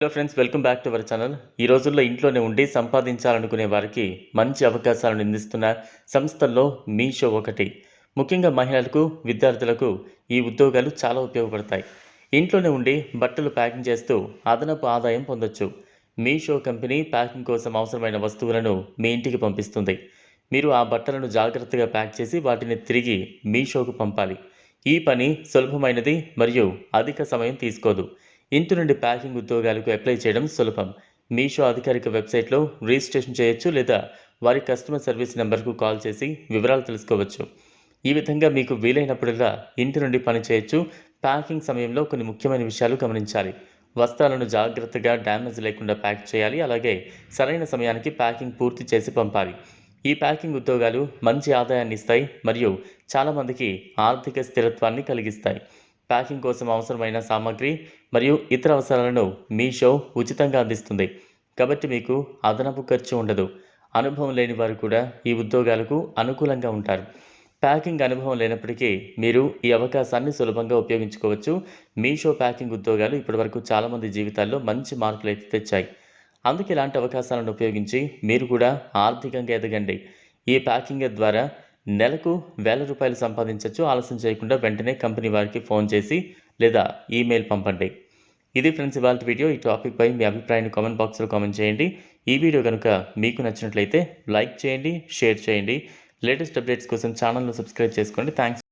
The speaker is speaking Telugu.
Hello friends welcome back to our channel ఈ రోజుల్లో ఇంట్లోనే ఉండి సంపాదించాలనుకునే వారికి మంచి అవకాశాలను అందిస్తున్న సంస్థల్లో మీషో ఒకటి. ముఖ్యంగా మహిళలకు విద్యార్థులకు ఈ ఉద్యోగాలు చాలా ఉపయోగపడతాయి. ఇంట్లోనే ఉండి బట్టలు ప్యాకింగ్ చేస్తూ అదనపు ఆదాయం పొందొచ్చు. మీషో కంపెనీ ప్యాకింగ్ కోసం అవసరమైన వస్తువులను మీ ఇంటికి పంపిస్తుంది. మీరు ఆ బట్టలను జాగ్రత్తగా ప్యాక్ చేసి వాటిని తిరిగి మీషోకు పంపాలి. ఈ పని సులభమైనది మరియు అధిక సమయం తీసుకోదు. ఇంటి నుండి ప్యాకింగ్ ఉద్యోగాలకు అప్లై చేయడం సులభం. మీషో అధికారిక వెబ్సైట్లో రిజిస్ట్రేషన్ చేయొచ్చు లేదా వారి కస్టమర్ సర్వీస్ నెంబర్కు కాల్ చేసి వివరాలు తెలుసుకోవచ్చు. ఈ విధంగా మీకు వీలైనప్పుడల్లా ఇంటి నుండి పని చేయొచ్చు. ప్యాకింగ్ సమయంలో కొన్ని ముఖ్యమైన విషయాలు గమనించాలి. వస్త్రాలను జాగ్రత్తగా డ్యామేజ్ లేకుండా ప్యాక్ చేయాలి. అలాగే సరైన సమయానికి ప్యాకింగ్ పూర్తి చేసి పంపాలి. ఈ ప్యాకింగ్ ఉద్యోగాలు మంచి ఆదాయాన్ని ఇస్తాయి మరియు చాలామందికి ఆర్థిక స్థిరత్వాన్ని కలిగిస్తాయి. ప్యాకింగ్ కోసం అవసరమైన సామాగ్రి మరియు ఇతర అవసరాలను మీషో ఉచితంగా అందిస్తుంది. కాబట్టి మీకు అదనపు ఖర్చు ఉండదు. అనుభవం లేని వారు కూడా ఈ ఉద్యోగాలకు అనుకూలంగా ఉంటారు. ప్యాకింగ్ అనుభవం లేనప్పటికీ మీరు ఈ అవకాశాన్ని సులభంగా ఉపయోగించుకోవచ్చు. మీషో ప్యాకింగ్ ఉద్యోగాలు ఇప్పటివరకు చాలామంది జీవితాల్లో మంచి మార్పులు అయితే తెచ్చాయి. అందుకే ఇలాంటి అవకాశాలను ఉపయోగించి మీరు కూడా ఆర్థికంగా ఎదగండి. ఈ ప్యాకింగ్ ద్వారా నెలకు వేల రూపాయలు సంపాదించవచ్చు ఆలస్యం చేయకుండా వెంటనే కంపెనీ వారికి ఫోన్ చేసి లేదా ఈమెయిల్ పంపండి. ఇది ఫ్రెండ్స్ ఇవాళ వీడియో. ఈ టాపిక్ పై మీ అభిప్రాయాన్ని కామెంట్ బాక్స్లో కామెంట్ చేయండి. ఈ వీడియో కనుక మీకు నచ్చినట్లయితే లైక్ చేయండి షేర్ చేయండి. లేటెస్ట్ అప్డేట్స్ కోసం ఛానల్ను సబ్స్క్రైబ్ చేసుకోండి. థ్యాంక్స్